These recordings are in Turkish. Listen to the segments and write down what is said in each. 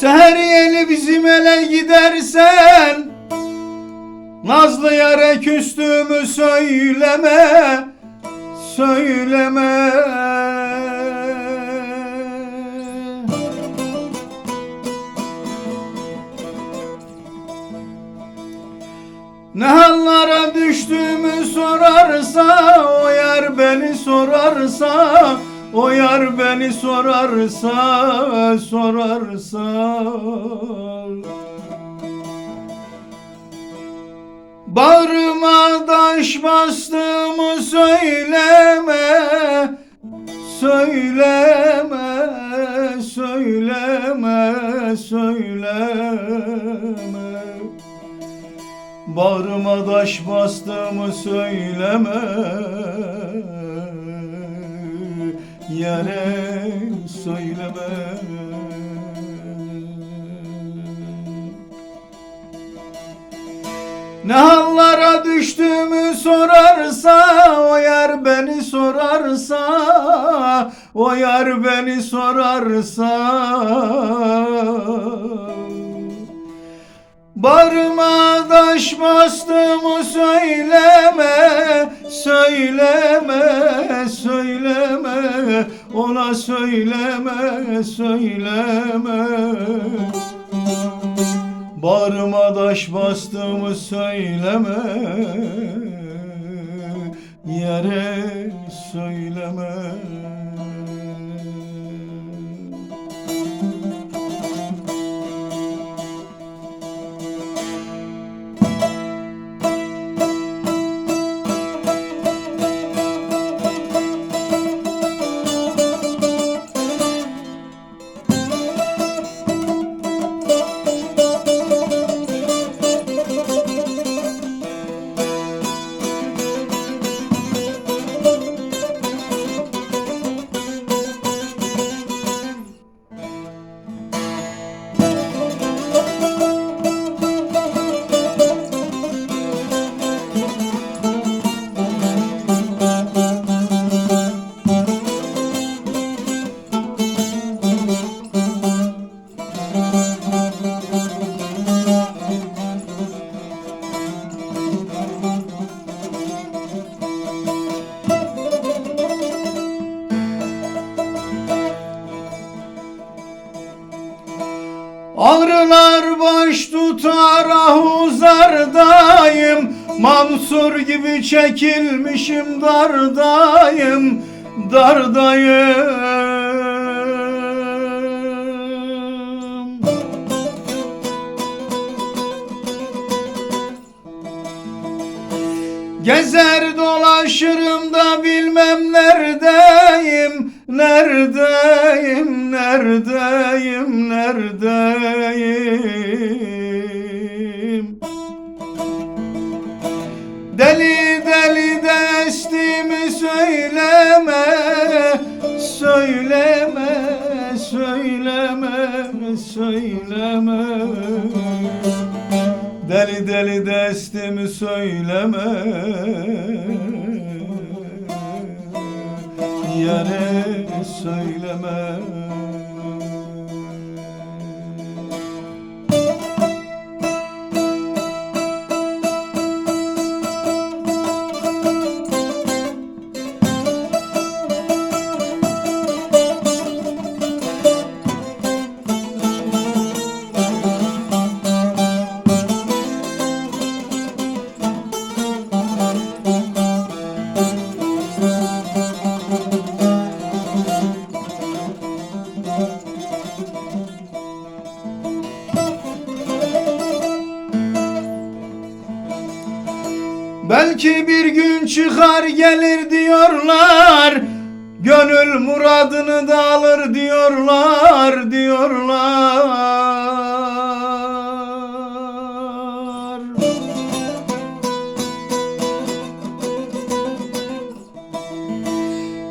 Seher yeli bizim ele gidersen Nazlı yare küstüğümü söyleme Söyleme. Ne hallara düştüğümü sorarsa O yer beni sorarsa O yer beni sorarsa Sorarsa. Bağrıma taş bastığımı söyleme Söyleme, söyleme, söyleme. Bağrıma taş bastığımı söyleme Yere söyleme. Ne hallara düştüğümü sorarsa O yer beni sorarsa O yer beni sorarsa. Barıma söyleme, Bağrıma taş bastığımı söyleme. Yere söyleme Baş tutar ahuzardayım Mansur gibi çekilmişim dardayım Dardayım. Gezer dolaşırım da bilmem neredeyim Neredeyim, neredeyim, neredeyim? Deli deli de estiğimi söyleme Söyleme, söyleme, söyleme. Deli deli destimi söyleme. Yare söyleme Belki bir gün çıkar gelir diyorlar Gönül muradını da alır diyorlar diyorlar.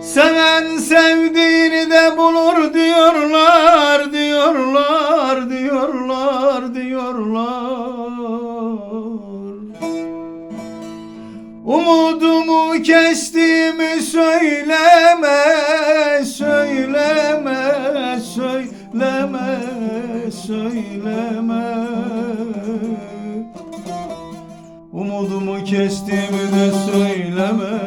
Seven sevdiğini de bulur diyorlar diyorlar diyorlar diyorlar Umudumu kestiğimi söyleme, söyleme, söyleme, söyleme. Umudumu kestiğimi de söyleme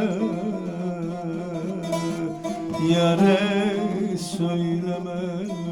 Yare söyleme